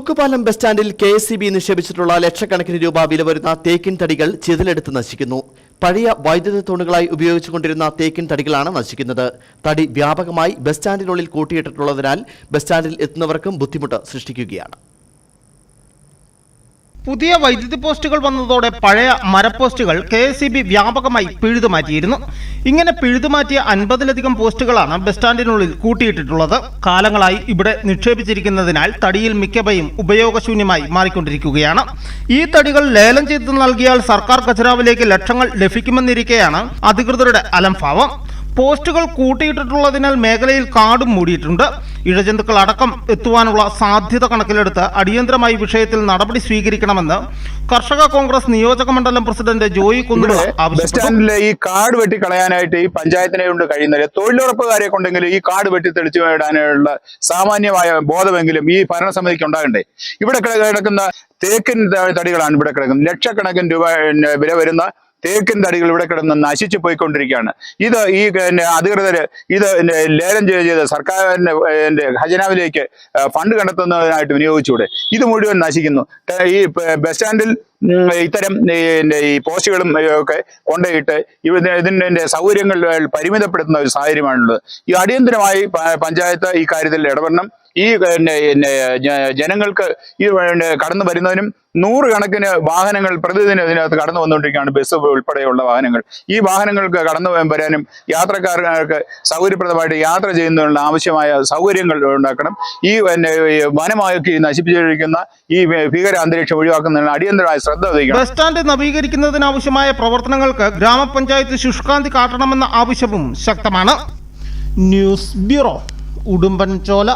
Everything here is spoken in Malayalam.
തൂക്കുപാലം ബസ് സ്റ്റാൻഡിൽ കെ എസ് ബി നിക്ഷേപിച്ചിട്ടുള്ള ലക്ഷക്കണക്കിന് രൂപ വില വരുന്ന തേക്കിൻ തടികൾ ചിതലെടുത്ത് നശിക്കുന്നു. പഴയ വൈദ്യുത തൂണുകളായി ഉപയോഗിച്ചുകൊണ്ടിരുന്ന തേക്കിൻ തടികളാണ് നശിക്കുന്നത്. തടി വ്യാപകമായി ബസ് സ്റ്റാൻഡിനുള്ളിൽ കൂട്ടിയിട്ടിട്ടുള്ളതിനാൽ ബസ് സ്റ്റാൻഡിൽ എത്തുന്നവർക്കും ബുദ്ധിമുട്ട് സൃഷ്ടിക്കുകയാണ്. പുതിയ വൈദ്യുതി പോസ്റ്റുകൾ വന്നതോടെ പഴയ മരപ്പോസ്റ്റുകൾ കെ എസ് വ്യാപകമായി പിഴുതുമാറ്റിയിരുന്നു. ഇങ്ങനെ പിഴുതുമാറ്റിയ അൻപതിലധികം പോസ്റ്റുകളാണ് ബസ് സ്റ്റാൻഡിനുള്ളിൽ കൂട്ടിയിട്ടിട്ടുള്ളത്. കാലങ്ങളായി ഇവിടെ നിക്ഷേപിച്ചിരിക്കുന്നതിനാൽ തടിയിൽ മിക്കവയും ഉപയോഗശൂന്യമായി മാറിക്കൊണ്ടിരിക്കുകയാണ്. ഈ തടികൾ ലേലം ചെയ്ത് നൽകിയാൽ സർക്കാർ ഖജനാവിലേക്ക് ലക്ഷങ്ങൾ ലഭിക്കുമെന്നിരിക്കെയാണ് അധികൃതരുടെ അലംഭാവം. പോസ്റ്റുകൾ കൂട്ടിയിട്ടിട്ടുള്ളതിനാൽ മേഖലയിൽ കാടും മൂടിയിട്ടുണ്ട്. ഇഴജന്തുക്കൾ അടക്കം എത്തുവാനുള്ള സാധ്യത കണക്കിലെടുത്ത് അടിയന്തരമായി വിഷയത്തിൽ നടപടി സ്വീകരിക്കണമെന്ന് കർഷക കോൺഗ്രസ് നിയോജക മണ്ഡലം പ്രസിഡന്റ് ജോയി ഇവിടെ ആവശ്യപ്പെട്ടു. ഈ കാട് വെട്ടി കളയാനായിട്ട് ഈ പഞ്ചായത്തിനെ കൊണ്ട് കഴിയുന്നില്ല തൊഴിലുറപ്പുകാരെ കൊണ്ടെങ്കിലും ഈ കാട് വെട്ടി തെളിച്ചു വിടാനുള്ള സാമാന്യമായ ബോധമെങ്കിലും ഈ ഭരണസമിതിക്ക് ഉണ്ടാകണ്ടേ? ഇവിടെ കിടക്കുന്ന തേക്കിൻ തടികളാണ് ഇവിടെ കിടക്കുന്നത്. ലക്ഷക്കണക്കിന് രൂപ വില വരുന്ന തേക്കിൻ തടികൾ ഇവിടെ കിടന്ന് നശിച്ചു പോയിക്കൊണ്ടിരിക്കുകയാണ്. ഇത് ഈ അധികൃതർ ഇത് ലേലം ചെയ്ത് സർക്കാരിന്റെ ഖജനാവിലേക്ക് ഫണ്ട് കണ്ടെത്തുന്നതിനായിട്ട് വിനിയോഗിച്ചൂടെ ഇത് മുഴുവൻ നശിക്കുന്നു. ഈ ബസ് സ്റ്റാൻഡിൽ ഇത്തരം ഈ പോസ്റ്റുകളും ഒക്കെ കൊണ്ടുപോയിട്ട് ഇതിന്റെ സൗകര്യങ്ങൾ പരിമിതപ്പെടുത്തുന്ന ഒരു സാഹചര്യമാണുള്ളത്. ഈ അടിയന്തരമായി പഞ്ചായത്ത് ഈ കാര്യത്തിൽ ഇടപെടണം. ഈ ജനങ്ങൾക്ക് ഈ കടന്നു വരുന്നതിനും നൂറുകണക്കിന് വാഹനങ്ങൾ പ്രതിദിനം ഇതിനകത്ത് കടന്നു വന്നുകൊണ്ടിരിക്കുകയാണ് ബസ് ഉൾപ്പെടെയുള്ള വാഹനങ്ങൾ. ഈ വാഹനങ്ങൾക്ക് കടന്നു വരാനും യാത്രക്കാർക്ക് സൗകര്യപ്രദമായിട്ട് യാത്ര ചെയ്യുന്നതിനുള്ള ആവശ്യമായ സൗകര്യങ്ങൾ ഉണ്ടാക്കണം. ഈ പിന്നെ വനമാക്കി നശിപ്പിച്ചിരിക്കുന്ന ഈ ഭീകര അന്തരീക്ഷം ഒഴിവാക്കുന്നതിന് അടിയന്തരമായ ശ്രദ്ധ വഹിക്കണം. ബസ് സ്റ്റാൻഡ് നവീകരിക്കുന്നതിനാവശ്യമായ പ്രവർത്തനങ്ങൾക്ക് ഗ്രാമപഞ്ചായത്ത് ശുഷ്കാന്തി കാട്ടണമെന്ന ആവശ്യവും ശക്തമാണ്. News bureau Udumbanchola.